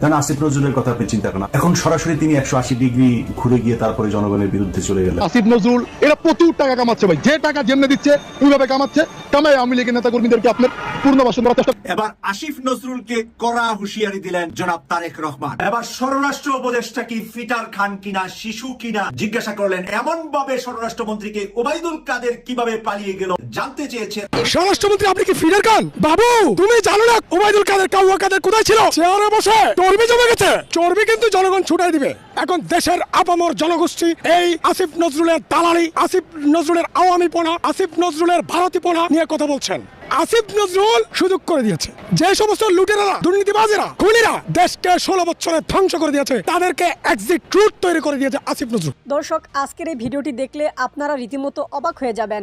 কারণ আসিফ নজরুলের কথা আপনি চিন্তা করেন এখন সরাসরি তিনি একশো আশি ডিগ্রি ঘুরে গিয়ে তারপরে জনগণের বিরুদ্ধে চলে গেলেন। আসিফ নজরুল এরা প্রচুর টাকা কামাচ্ছে ভাই। যে টাকা যেমনে দিচ্ছে ওইভাবে কামাচ্ছে। কামাই আওয়ামী লীগের নেতা কর্মীদেরকে আপনার পূর্ণবাসন করার চেষ্টা এবার আসিফ নজরুলকে কড়া হুঁশিয়ারি দিলেন জনাব তারেক রহমান। এবার স্বরাষ্ট্র উপদেষ্টা কি ফিটার খান কিনা শিশু কিনা জিজ্ঞাসা করলেন। এমন ভাবে স্বরাষ্ট্রমন্ত্রীকে ওবায়দুল কাদের কীভাবে পালিয়ে গেল জানতে চেয়েছে স্বরাষ্ট্রমন্ত্রী আপনি কি ফিডার খান? বাবু তুমি জানো না ওবায়দুল কাদের কাউয়া কাদের কোথায় ছিল? চেয়ারে বসে। চর্বি জমে গেছে। চর্বি কিন্তু জনগণ ছুটাই দিবে। এখন দেশের আপামর জনগোষ্ঠী, এই আসিফ নজরুলের দালালি, আসিফ নজরুলের আওয়ামী পোনা আসিফ নজরুলের ভারতী পোনা নিয়ে কথা বলছেন। আসিফ নজরুল সুযোগ করে দিয়েছে। যে সমস্ত লুটেরারা, দুর্নীতিবাজেরা, খুনিরা দেশকে ষোলো বছরে ধ্বংস করে দিয়েছে, তাদেরকে এক্সিট রুট তৈরি করে দিয়েছে আসিফ নজরুল। দর্শক, আজকের এই ভিডিওটি দেখলে আপনারা রীতিমতো অবাক হয়ে যাবেন।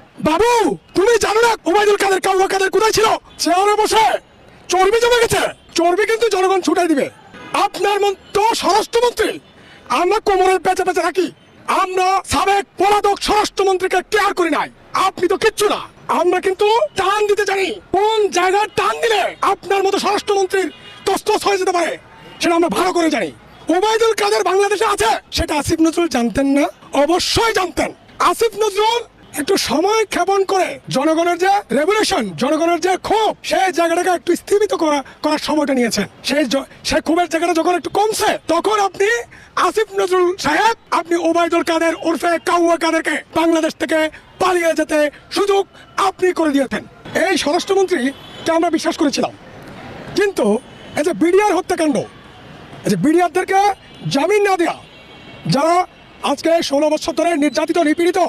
বাবু, তুমি জানো না ওবায়দুল কাদের কাউয়া কাদের কোথায় ছিল? চেয়ারে বসে চর্বি জমে গেছে। চর্বি কিন্তু জনগণ ছুটাই দিবে। আপনার মতো স্বরাষ্ট্রমন্ত্রী। আমরা কোমরের পেঁচে পেঁচে রাখি আমরা সাবেক পলাতক স্বরাষ্ট্রমন্ত্রীকে কেয়ার করি নাই। আপনি তো কিচ্ছু না। আমরা কিন্তু টান দিতে জানি। কোন জায়গায় টান দিলে আপনার মতো স্বরাষ্ট্রমন্ত্রীর তস্তস হয়ে যেতে পারে, সেটা আমরা ভালো করে জানি। ওবায়দুল কাদের বাংলাদেশে আছে? সেটা আসিফ নজরুল জানতেন না? অবশ্যই জানতেন। আসিফ নজরুল একটু সময় ক্ষেপণ করে জনগণের যে রেভলিউশন জনগণের যে ক্ষোভ, সেই জায়গাটাকে একটু স্থিমিত করা, করার সময়টা নিয়েছেন। সেই সেই ক্ষোভের জায়গাটা যখন একটু কমছে, তখন আপনি আসিফ নজরুল সাহেব, আপনি ওবায়দুল কাদের ওরফে কাউয়া কাদেরকে বাংলাদেশ থেকে পালিয়ে যেতে সুযোগ আপনি করে দিয়েছেন। এই স্বরাষ্ট্রমন্ত্রীকে আমরা বিশ্বাস করেছিলাম। কিন্তু এই যে বিডিআর হত্যাকাণ্ড, এই যে বিডিআরদেরকে জামিন না দেওয়া যারা আজকে ষোলো বছর ধরে নির্যাতিত, নিপীড়িত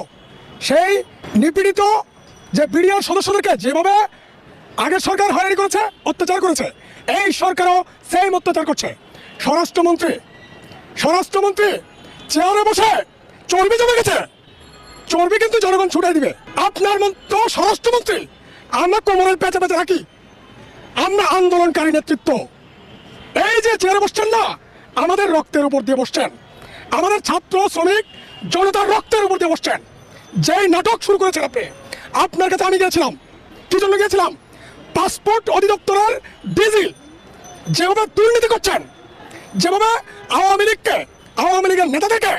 সেই নিপীড়িত যে বিডিআর সদস্যদেরকে যেভাবে আগের সরকার হয়রানি করেছে, অত্যাচার করেছে, এই সরকারও সেম অত্যাচার করছে। স্বরাষ্ট্রমন্ত্রী স্বরাষ্ট্রমন্ত্রী চেয়ারে বসে চর্বি জমে গেছে। চর্বি কিন্তু জনগণ ছুটাই দিবে। আপনার মতো স্বরাষ্ট্রমন্ত্রী, আমরা কোমরের পেঁচে পেঁচে রাখি আমরা আন্দোলনকারী নেতৃত্ব। এই যে চেয়ারে বসছেন না, আমাদের রক্তের উপর দিয়ে বসছেন। আমাদের ছাত্র, শ্রমিক, জনতার রক্তের উপর দিয়ে বসছেন। যেই নাটক শুরু করেছেন আপনি, আপনার কাছে আমি গিয়েছিলাম। কি জন্য গিয়েছিলাম? পাসপোর্ট অধিদপ্তরের ডিজি যেভাবে দুর্নীতি করছেন, যেভাবে আওয়ামী লীগকে, আওয়ামী লীগের নেতাদেরকে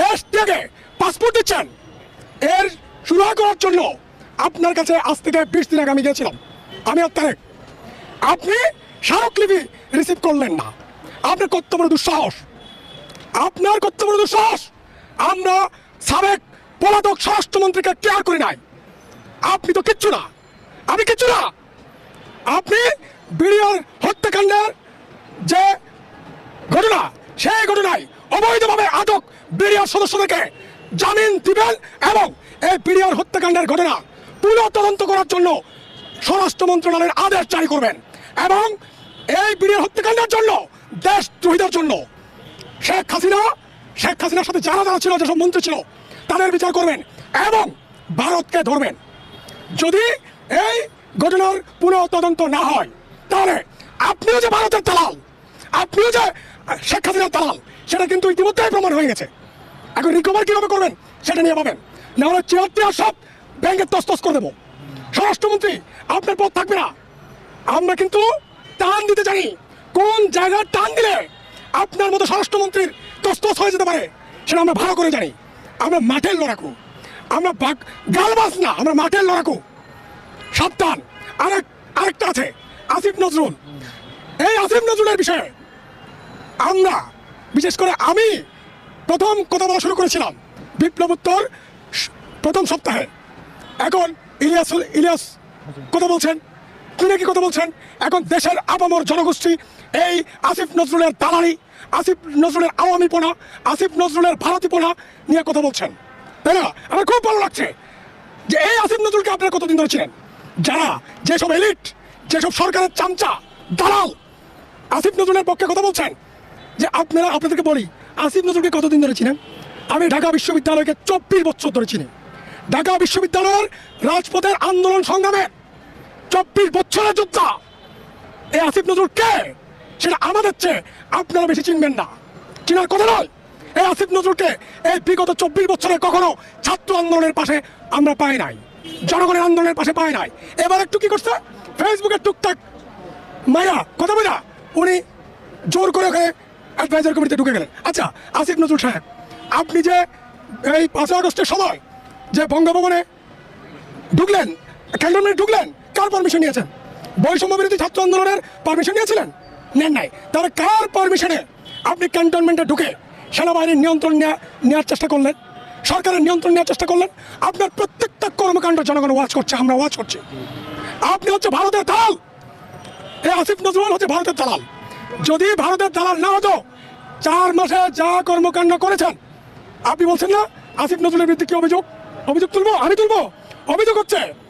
দেশ থেকে পাসপোর্ট দিচ্ছেন, এর শুরু করার জন্য আপনার কাছে আজ থেকে বিশ দিন আগে আমি গিয়েছিলাম। আমি তারেক আপনি স্মারকলিপি রিসিভ করলেন না। আপনার কত বড় দুঃসাহস। আপনার কত বড় দুঃসাহস। আমরা সাবেক পলাতক স্বরাষ্ট্রমন্ত্রীকে কেয়ার করি নাই। আপনি তো কিচ্ছু না। আমি কিচ্ছু না। আপনি বিডিআর হত্যাকাণ্ডের যে ঘটনা, সেই ঘটনায় অবৈধভাবে আটক বিডিআর সদস্যদেরকে জামিন দিবেন এবং এই বিডিআর হত্যাকাণ্ডের ঘটনা পুনঃ তদন্ত করার জন্য স্বরাষ্ট্র মন্ত্রণালয়ের আদেশ জারি করবেন এবং এই বিডিআর হত্যাকাণ্ডের জন্য দেশদ্রোহীদের জন্য শেখ হাসিনা, শেখ হাসিনার সাথে যারা যারা ছিল, যেসব মন্ত্রী ছিল তাদের বিচার করবেন এবং ভারতকে ধরবেন। যদি এই ঘটনার পুনঃ তদন্ত না হয়, তাহলে আপনিও যে ভারতের দালাল, আপনিও যে শেখ দালাল, সেটা কিন্তু ইতিমধ্যেই প্রমাণ হয়ে গেছে। এখন রিকভার কীভাবে করবেন, সেটা নিয়ে পাবেন নাহলে চেয়ার টেয়ার সব ব্যাংকে তস্তস করে দেবো। স্বরাষ্ট্রমন্ত্রী, আপনার পথ থাকবে না। আমরা কিন্তু টান দিতে জানি, কোন জায়গায় টান দিলে আপনার মতো স্বরাষ্ট্রমন্ত্রীর তস্তস হয়ে যেতে পারে, সেটা আমরা ভালো করে জানি। আমরা মাঠের লড়াকু। আমরা বাগ গালবাস না, আমরা মাঠের লড়াকু। সাবধান। আরেক আরেকটা আছে, আসিফ নজরুল। এই আসিফ নজরুলের বিষয়ে আমরা, বিশেষ করে আমি প্রথম কথা বলা শুরু করেছিলাম বিপ্লবোত্তর প্রথম সপ্তাহে। এখন ইলিয়াস ইলিয়াস কথা বলছেন। কি কথা বলছেন? এখন দেশের আপামর জনগোষ্ঠী, এই আসিফ নজরুলের দালালি, আসিফ নজরুলের আওয়ামীপনা, আসিফ নজরুলের ভারতীপনা নিয়ে কথা বলছেন। তাই না? আমার খুব ভালো লাগছে যে এই আসিফ নজরুলকে আপনারা কতদিন ধরে ছিলেন যারা যেসব এলিট, যেসব সরকারের চামচা, দালাল, আসিফ নজরুলের পক্ষে কথা বলছেন? যে আপনারা, আপনাদেরকে বলি, আসিফ নজরুলকে কতদিন ধরে চিনেন? আমি ঢাকা বিশ্ববিদ্যালয়কে চব্বিশ বছর ধরে চিনি। ঢাকা বিশ্ববিদ্যালয়ের রাজপথের আন্দোলন সংগ্রামে চব্বিশ বছরের যোদ্ধা। এই আসিফ নজরুল কে? সেটা আমাদের চেয়ে আপনারা বেশি চিনবেন না। চিনার কথা নয়। এই আসিফ নজরুলকে এই বিগত চব্বিশ বছরে কখনো ছাত্র আন্দোলনের পাশে আমরা পাই নাই। জনগণের আন্দোলনের পাশে পাই নাই। এবার একটু কি করছে? ফেসবুকে টুকটাক মায়া, কথা বলা। উনি জোর করে ওখানে অ্যাডভাইজার কমিটিতে ঢুকে গেলেন। আচ্ছা আসিফ নজরুল সাহেব, আপনি যে এই পাঁচই আগস্টের সময় যে বঙ্গভবনে ঢুকলেন, ক্যান্টনমেন্টে ঢুকলেন কার পারমিশন নিয়েছেন? বৈষম্য বিরোধী ছাত্র আন্দোলনের পারমিশন নিয়েছিলেন? নেন নাই। তাহলে কার পারমিশনে আপনি ক্যান্টনমেন্টে ঢুকে সেনাবাহিনীর নিয়ন্ত্রণ নেয়া- নেওয়ার চেষ্টা করলেন? সরকারের নিয়ন্ত্রণ নেওয়ার চেষ্টা করলেন? আপনার প্রত্যেকটা কর্মকাণ্ড জনগণ ওয়াচ করছে, আমরা ওয়াচ করছি। আপনি হচ্ছে ভারতের দালাল। এই আসিফ নজরুল হচ্ছে ভারতের দালাল। যদি ভারতের দালাল না হতো, চার মাসে যা কর্মকাণ্ড করেছেন, আপনি বলছেন না, আসিফ নজরুলের বিরুদ্ধে কি অভিযোগ? অভিযোগ তুলবো? আমি তুলবো? অভিযোগ হচ্ছে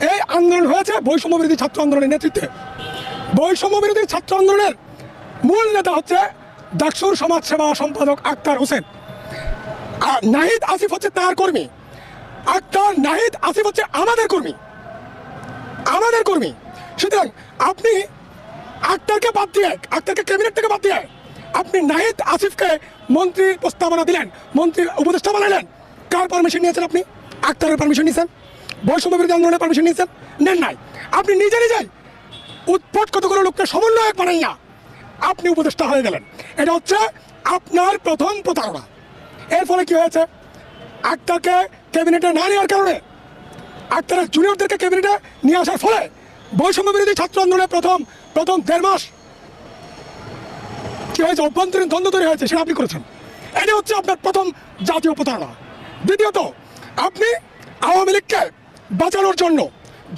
এই আন্দোলন হয়েছে বৈষম্য বিরোধী ছাত্র আন্দোলনের নেতৃত্বে। বৈষম্য বিরোধী ছাত্র আন্দোলনের মূল নেতা হচ্ছে ডাকসুর সমাজ সেবা সম্পাদক আক্তার হোসেন। আর নাহিদ আসিফ হচ্ছে তার কর্মী। আক্তার নাহিদ আসিফ হচ্ছে আমাদের কর্মী। আমাদের কর্মী। সুতরাং আপনি আক্তারকে বাদ দিয়ে, আক্তারকে ক্যাবিনেট থেকে বাদ দিয়ে আপনি নাহিদ আসিফকে মন্ত্রীর প্রস্তাবনা দিলেন, মন্ত্রীর উপদেষ্টা বানালেন। কার পারমিশন নিয়েছেন আপনি? আক্তারের পারমিশন নিয়েছেন? বৈষম্য বিরোধী আন্দোলনের পারমিশন নিয়েছেন? নেন নাই। আপনি নিজে নিজেই উৎপট কতগুলো লোককে সমন্বয়ক বানাইয়া আপনি উপদেষ্টা হয়ে গেলেন। এটা হচ্ছে আপনার প্রথম প্রতারণা। এর ফলে কি হয়েছে? আক্তারকে ক্যাবিনেটে না নেওয়ার কারণে আক্তারের জুনিয়রদেরকে ক্যাবিনেটে নিয়ে আসার ফলে বৈষম্য বিরোধী ছাত্র আন্দোলনের প্রথম প্রথম দেড় মাস কি হয়েছে? অভ্যন্তরীণ দ্বন্দ্ব তৈরি হয়েছে, সেটা আপনি করেছেন। এটা হচ্ছে আপনার প্রথম জাতীয় প্রতারণা। দ্বিতীয়ত, আপনি আওয়ামী লীগকে বাঁচানোর জন্য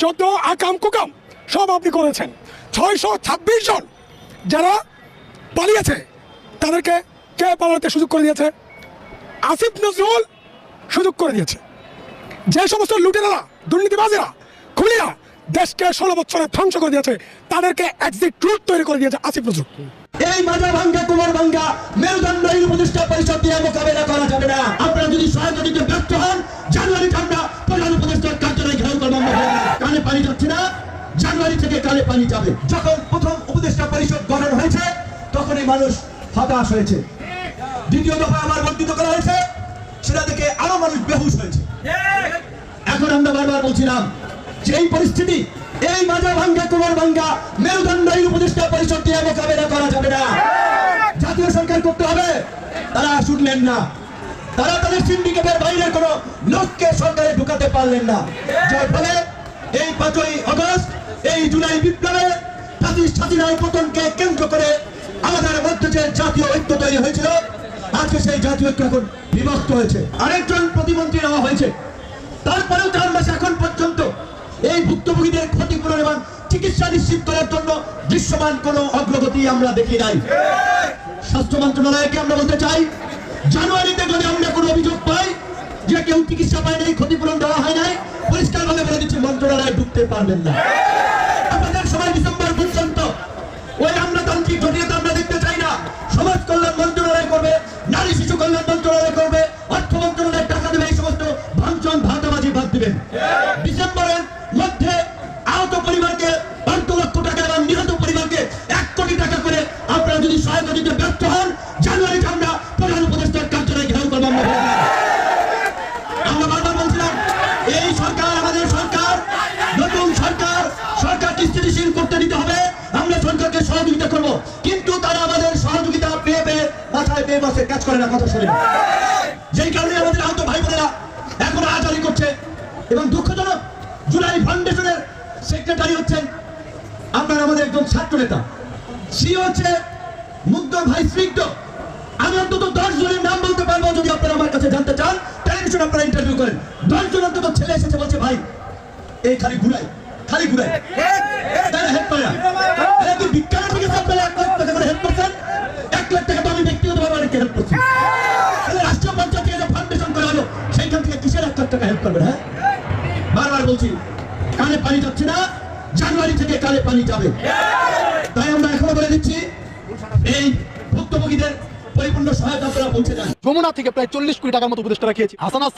যত আকাম কুকাম সব আপনি করেছেন। ছয়শো ছাব্বিশ জন যারা পালিয়েছে, তাদেরকে কে পালাতে সুযোগ করে দিয়েছে? আসিফ নজরুল সুযোগ করে দিয়েছে। যে সমস্ত লুটেরারা, দুর্নীতিবাজেরা খুলিয়া দেশকে ষোলো বছরে ধ্বংস করে দিয়েছে, তাদেরকে এক্সিট রুট তৈরি করে দিয়েছে আসিফ নজরুল। এই মাজা ভাঙ্গা, কুমার ভাঙ্গা মেরুদণ্ড এই উপদেষ্টা পরিষদ দিয়ে মোকাবেলা করা যাবে না। আপনারা যদি সহায়তা দিতে ব্যর্থ হন, জানুয়ারি ঠান্ডা, প্রধান উপদেষ্টার কানে পানি যাচ্ছে না, জানুয়ারি থেকে কানে পানি যাবে। যখন প্রথম উপদেষ্টা পরিষদ গঠন হয়েছে, তখনই মানুষ হতাশ হয়েছে। দ্বিতীয় দফা আবার বর্ধিত করা হয়েছে, সেটা থেকে আরও মানুষ বেহুশ হয়েছে। এখন আমরা বারবার বলছিলাম যে এই পরিস্থিতি, এই মাজা ভাঙ্গা, কোমর ভাঙ্গা মেরুদণ্ড এই উপদেষ্টা পরিষদ দিয়ে মোকাবেলা করা যাবে না। জাতীয় সরকার করতে হবে, তারা শুনলেন না। তারা তাদের সিন্ডিকেটের বাইরে কোনো লোককে সরকারে ঢুকাতে পারলেন না। যার ফলে এই পাঁচই অগস্ট, এই জুলাই বিপ্লবে পতনকে কেন্দ্র করে আমাদের মধ্যে যে জাতীয় ঐক্য তৈরি হয়েছিল, আজকে সেই জাতীয় ঐক্য এখন বিভক্ত হয়েছে। আরেকজন প্রতিমন্ত্রী নেওয়া হয়েছে। তারপরেও চার মাস এখন পর্যন্ত এই ভুক্তভোগীদের ক্ষতিপূরণ এবং চিকিৎসা নিশ্চিত করার জন্য দৃশ্যমান কোনো অগ্রগতি আমরা দেখি নাই। স্বাস্থ্য মন্ত্রণালয়কে আমরা বলতে চাই জানুয়ারিতে যদি আমরা কোনো অভিযোগ পাই যে কেউ চিকিৎসা পায় নাই ক্ষতিপূরণ দেওয়া হয় নাই পরিষ্কার ভাবে বলে দিচ্ছি, মন্ত্রণালয়ে ঢুকতে পারবেন না। কথা শুনে। যেই কারণে আমাদের আহত ভাই বোনেরা এখন আজারি করছে এবং দুঃখজনক জুলাই ফাউন্ডেশনের সেক্রেটারি হচ্ছেন আপনার আমাদের একজন ছাত্র নেতা। সি হচ্ছে মুগ্ধ ভাই স্নিগ্ধ। আমি অন্তত দশ জনের নাম বলতে পারব যদি আপনারা আমার কাছে জানতে চান। টেলিভিশন আপনারা ইন্টারভিউ করেন। দশ জন অন্তত ছেলে এসেছে বলছে ভাই এই খালি ঘুরাই খালি ঘুরাই। হেল্প করে না বিজ্ঞানের থেকে আপনারা এক লাখ টাকা করে হেল্প করছেন পানি যাবে। তাই আমরা এখনও বলে দিচ্ছি, এই ভুক্তভোগীদের যমুনা থেকে প্রায় চল্লিশ কোটি টাকার মতো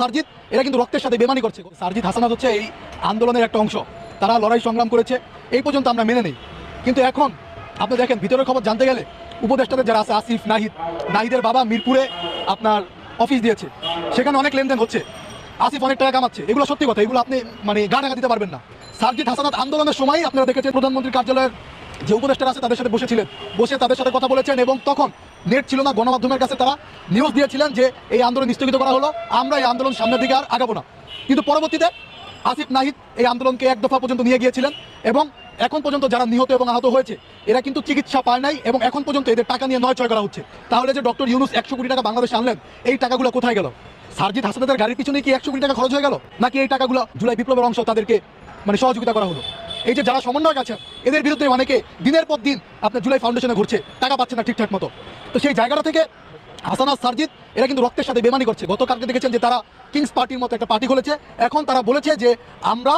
সার্জিত, এরা কিন্তু রক্তের সাথে বেমানি করছে। সার্জিত হচ্ছে এই আন্দোলনের একটা অংশ। তারা লড়াই সংগ্রাম করেছে। এই পর্যন্ত আমরা মেনে নেই। কিন্তু এখন, আপনি দেখেন, ভিতরের খবর জানতে গেলে উপদেষ্টাদের যারা আছে, আসিফ, নাহিদ, নাহিদের বাবা মিরপুরে আপনার অফিস দিয়েছে। সেখানে অনেক লেনদেন হচ্ছে। আসিফ অনেক টাকা কামাচ্ছে। এগুলো সত্যি কথা, এগুলো আপনি মানে গা ঢাকা দিতে পারবেন না। সার্জিত হাসানাত আন্দোলনের সময় আপনারা দেখেছেন প্রধানমন্ত্রীর কার্যালয়ের যে উপদেষ্টারা আছে তাদের সাথে বসেছিলেন। বসে তাদের সাথে কথা বলেছেন এবং তখন নেট ছিল না, গণমাধ্যমের কাছে তারা নিউজ দিয়েছিলেন যে এই আন্দোলন স্থগিত করা হলো, আমরা এই আন্দোলন সামনের দিকে আর আগাবো না। কিন্তু পরবর্তীতে আসিফ নাহিদ এই আন্দোলনকে এক দফা পর্যন্ত নিয়ে গিয়েছিলেন এবং এখন পর্যন্ত যারা নিহত এবং আহত হয়েছে, এরা কিন্তু চিকিৎসা পায় নাই এবং এখন পর্যন্ত এদের টাকা নিয়ে নয় ছয় করা হচ্ছে। তাহলে যে ডক্টর ইউনুস একশো কোটি টাকা বাংলাদেশে আনলেন, এই টাকাগুলো কোথায় গেল? সার্জিত হাসপাতালের গাড়ির পিছনে কি একশো কোটি টাকা খরচ হয়ে গেল? নাকি এই টাকাগুলো জুলাই বিপ্লবের অংশ তাদেরকে মানে সহযোগিতা করা হলো? এই যে যারা সমন্বয় আছেন, এদের বিরুদ্ধে অনেকে দিনের পর দিন আপনার জুলাই ফাউন্ডেশনে ঘুরছে, টাকা পাচ্ছে না ঠিকঠাক মতো। তো সেই জায়গাটা থেকে হাসানা সার্জিত এরা কিন্তু রক্তের সাথে বেমানি করছে। গতকালকে দেখেছেন যে তারা কিংস পার্টির মতো একটা পার্টি খুলেছে। এখন তারা বলেছে যে আমরা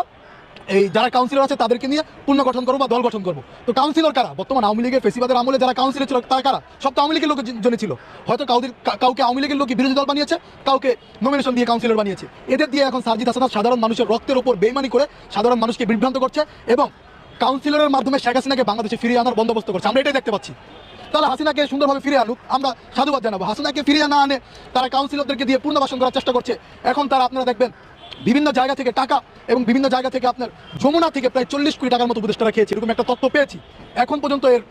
এই যারা কাউন্সিলর আছে তাদেরকে নিয়ে পূর্ণ গঠন করব বা দল গঠন করব। তো কাউন্সিলর কারা? বর্তমান আওয়ামী লীগের ফেসিবাদের আমলে যারা কাউন্সিলর ছিল, তারা কারা? সব তো আওয়ামী লীগের লোকের জন্য ছিল। হয়তো কাউদের কাউকে আওয়ামী লীগের লোক বিরোধী দল বানিয়েছে, কাউকে নমিনেশন দিয়ে কাউন্সিলর বানিয়েছে। এদের দিয়ে এখন সার্জিদ হাসানাত সাধারণ মানুষের রক্তের উপর বেইমানি করে সাধারণ মানুষকে বিভ্রান্ত করছে এবং কাউন্সিলরের মাধ্যমে শেখ হাসিনাকে বাংলাদেশে ফিরিয়ে আনার বন্দোবস্ত করছে। আমরা এটাই দেখতে পাচ্ছি। তাহলে হাসিনাকে সুন্দরভাবে ফিরে আনুক, আমরা সাধুবাদ জানাব। হাসিনাকে ফিরিয়ে না আনে তারা কাউন্সিলরদেরকে দিয়ে পুনর্বাসন করার চেষ্টা করছে। এখন তারা আপনারা দেখবেন বিভিন্ন জায়গা থেকে টাকা এবং বিভিন্ন জায়গা থেকে আপনার যমুনা থেকে প্রায় চল্লিশ কোটি টাকার মতো উপদেষ্টারা খেয়েছে এরকম একটা তথ্য পেয়েছি। এখন পর্যন্ত এর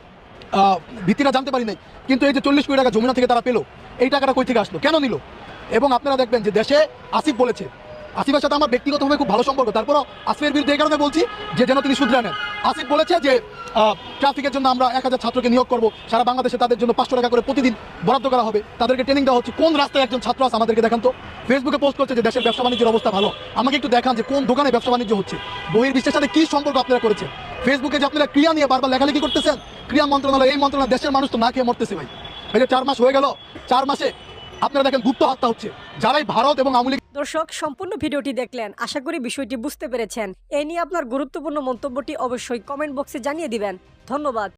ভিত্তিটা জানতে পারি নাই। কিন্তু এই যে চল্লিশ কোটি টাকা যমুনা থেকে তারা পেল, এই টাকাটা কই থেকে আসলো? কেন নিল? এবং আপনারা দেখবেন যে দেশে আসিফ বলেছে আসিফের সাথে আমার ব্যক্তিগতভাবে খুব ভালো সম্পর্ক। তারপরও আসিফের বিরুদ্ধে এই কারণে বলছি যে যেন তিনি শুধরে নেন। আসিফ বলেছে যে ট্রাফিকের জন্য আমরা এক হাজার ছাত্রকে নিয়োগ করব। সারা বাংলাদেশে তাদের জন্য পাঁচশো টাকা করে প্রতিদিন বরাদ্দ করা হবে। তাদেরকে ট্রেনিং দেওয়া হচ্ছে। কোন রাস্তায় একজন ছাত্র আছে আমাদেরকে দেখান তো। ফেসবুকে পোস্ট করছে যে, দেশের ব্যবসা বাণিজ্যের অবস্থা ভালো। আমাকে একটু দেখান যে, কোন দোকানে ব্যবসা বাণিজ্য হচ্ছে। বহির বিশ্বের সাথে কি সম্পর্ক আপনারা করেছেন? ফেসবুকে যে আপনারা ক্রিয়া নিয়ে বারবার লেখালেখি করতেছেন, ক্রিয়া মন্ত্রণালয়, এই মন্ত্রণালয়, দেশের মানুষ তো না খেয়ে মরতেছে ভাই। এই যে চার মাস হয়ে গেল। চার মাসে আপনারা দেখেন গুপ্ত হত্যা হচ্ছে। যারাই ভারত এবং আওয়ামী দর্শক, সম্পূর্ণ ভিডিওটি দেখলেন। আশা করি বিষয়টি বুঝতে পেরেছেন। এ নিয়ে আপনার গুরুত্বপূর্ণ মন্তব্যটি অবশ্যই কমেন্ট বক্সে জানিয়ে দিবেন। ধন্যবাদ।